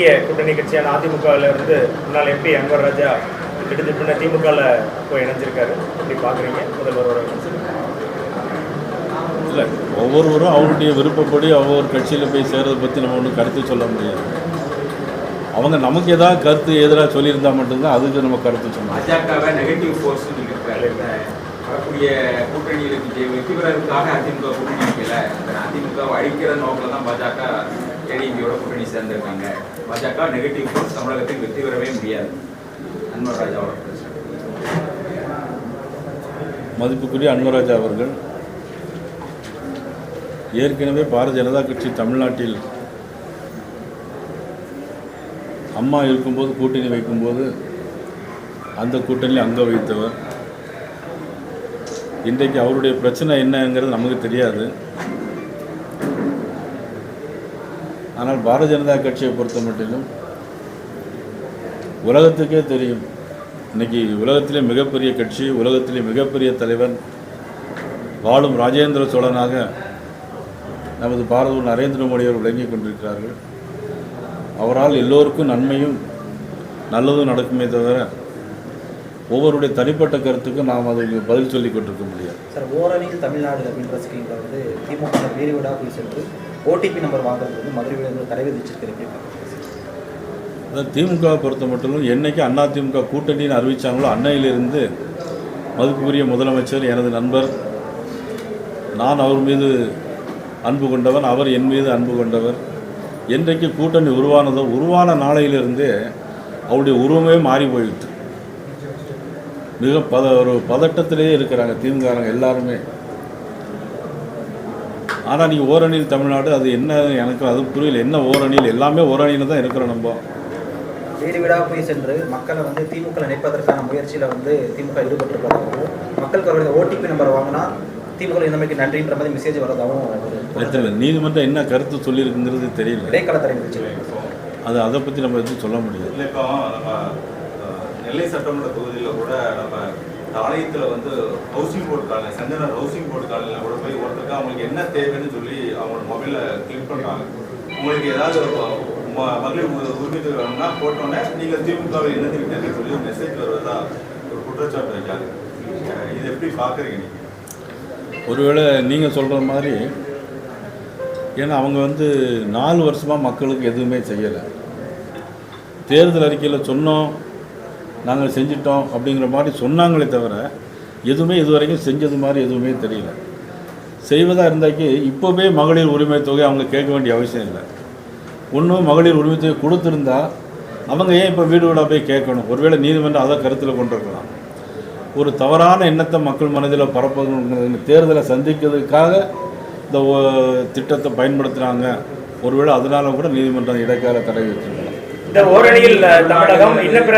முக்கிய கூட்டணி கட்சியான அதிமுகவில் இருந்து முன்னாள் எம்பி அன்வர் ராஜா திடீர்னு திமுகவில் போய் இணைஞ்சிருக்காரு. எப்படி பார்க்குறீங்க? முதல்வரோட இல்லை ஒவ்வொருவரும் அவருடைய விருப்பப்படி ஒவ்வொரு கட்சியில் போய் சேர்றதை பற்றி நம்ம ஒன்றும் கருத்து சொல்ல முடியாது. அவங்க நமக்கு ஏதாவது கருத்து எதிராக சொல்லியிருந்தா மட்டும்தான் அதுக்கு நம்ம கருத்து சொன்னோம் பாஜகவை நெகட்டிவ் ஃபோர்ஸ் வரக்கூடிய கூட்டணியில் வெற்றி பெறதுக்காக அதிமுக கூட்டணி அதிமுகவை அழிக்கிற நோக்கில் தான் பாஜக ஏடிஎம்கேயோட கூட்டணி சேர்ந்திருக்காங்க. பாஜக நெகட்டிவ் ஃபோர்ஸ் தமிழகத்தில் வெற்றி பெறவே முடியாது. அன்வர் ராஜாவோட மதிப்புக்குரிய அன்வராஜா அவர்கள் ஏற்கனவே பாரதிய ஜனதா கட்சி தமிழ்நாட்டில் அம்மா இருக்கும்போது கூட்டணி வைக்கும்போது அந்த கூட்டணியில் அங்கே வைத்தவர். இன்றைக்கு அவருடைய பிரச்சனை என்னங்கிறது நமக்கு தெரியாது. ஆனால் பாரதிய ஜனதா கட்சியை பொறுத்த மட்டிலும் உலகத்துக்கே தெரியும். இன்னைக்கு உலகத்திலே மிகப்பெரிய கட்சி உலகத்திலே மிகப்பெரிய தலைவன் வாழும் ராஜேந்திர சோழனாக நமது பாரத நரேந்திர மோடி அவர் விளங்கிக் கொண்டிருக்கிறார்கள். அவரால் எல்லோருக்கும் நன்மையும் நல்லதும் நடக்குமே தவிர ஒவ்வொருடைய தனிப்பட்ட கருத்துக்கும் நாம் அதுக்கு பதில் சொல்லிக் கொண்டிருக்க முடியாது. சார் ஓரணியில் தமிழ்நாடு அப்படின்ற ஸ்கீமில் வந்து திமுக வீடு வீடாக போய் சென்று ஓடிபி நம்பர் வாங்குறது வந்து வந்து தடை விதிச்சிருக்கிற எப்படி பார்க்குறீங்க சார்? அதாவது திமுகவை பொறுத்த மட்டும் என்னைக்கு அண்ணா திமுக கூட்டணின்னு அறிவித்தாங்களோ அன்னையிலிருந்து மதிப்புக்குரிய முதலமைச்சர் எனது நண்பர் நான் அவர் மீது அன்பு கொண்டவன் அவர் என் மீது அன்பு கொண்டவர் என்றைக்கு கூட்டணி உருவானதோ உருவான நாளையிலிருந்தே அவருடைய உருவமே மாறி போயிட்டு மிக பத ஒரு பதட்டத்திலேயே இருக்கிறாங்க திமுககாரங்க எல்லாருமே. ஆனால் நீங்கள் ஓரணியில் தமிழ்நாடு அது என்ன எனக்கு அது புரியல. என்ன ஓரணியில்? எல்லாமே ஓரணியில் தான் இருக்கிறோம் நம்ம. வீடு வீடாக போய் சென்று மக்களை வந்து திமுக இணைப்பதற்கான முயற்சியில் வந்து திமுக ஈடுபட்டிருப்பதாகவும் மக்களுக்கு அவருடைய ஓடிபி நம்பர் வாங்கினா திமுக இந்தமைக்கு நன்றின்ற மாதிரி மெசேஜ் வரதாகவும் நீதிமன்றம் என்ன கருத்து சொல்லியிருக்குங்கிறது தெரியல. இடைக்கால தடை அது அதை பற்றி நம்ம எதுவும் சொல்ல முடியாது இல்லை இப்போ நம்ம அஹ், நெல்லை சட்டமன்ற தொகுதியில் கூட நம்ம ஆலயத்தில் வந்து ஹவுசிங் போர்டு காலனி சஞ்சனர் ஹவுசிங் போர்டு காலனியில் கூட போய் ஒருத்தருக்கு அவங்களுக்கு என்ன தேவைன்னு சொல்லி அவங்களோட மொபைலில் கிளிக் பண்ணுறாங்க உங்களுக்கு ஏதாவது மகளிர் உரிமை தொகை வேணும்னா போட்டோன்னே நீங்கள் திமுகவை இணைந்திருக்கீங்கன்னு சொல்லி ஒரு மெசேஜ் வருவதா ஒரு குற்றச்சாட்டு வைக்காது இது எப்படி பார்க்குறீங்க நீங்கள் ஒருவேளை நீங்கள் சொல்கிற மாதிரி ஏன்னா அவங்க வந்து நாலு வருஷமாக மக்களுக்கு எதுவுமே செய்யலை. தேர்தல் அறிக்கையில் சொன்னோம் நாங்கள் செஞ்சிட்டோம் அப்படிங்கிற மாதிரி சொன்னாங்களே தவிர எதுவுமே இது வரைக்கும் செஞ்சது மாதிரி எதுவுமே தெரியல. செய்வதாக இருந்தாக்கி இப்போவே மகளிர் உரிமை தொகை அவங்க கேட்க வேண்டிய அவசியம் இல்லை. ஒன்றும் மகளிர் உரிமை தொகை கொடுத்துருந்தா அவங்க ஏன் இப்போ வீடு வீடாக போய் கேட்கணும்? ஒருவேளை நீதிமன்றம் அதை கருத்தில் கொண்டிருக்கலாம். ஒரு தவறான எண்ணத்தை மக்கள் மனதில் பரப்பணும் தேர்தலை சந்திக்கிறதுக்காக இந்த திட்டத்தை பயன்படுத்துகிறாங்க ஒருவேளை அதனால கூட நீதிமன்றம் இடைக்கால தடை வச்சிருக்கலாம் இந்த ஓரணியில் தமிழகம் இன்னும் பிற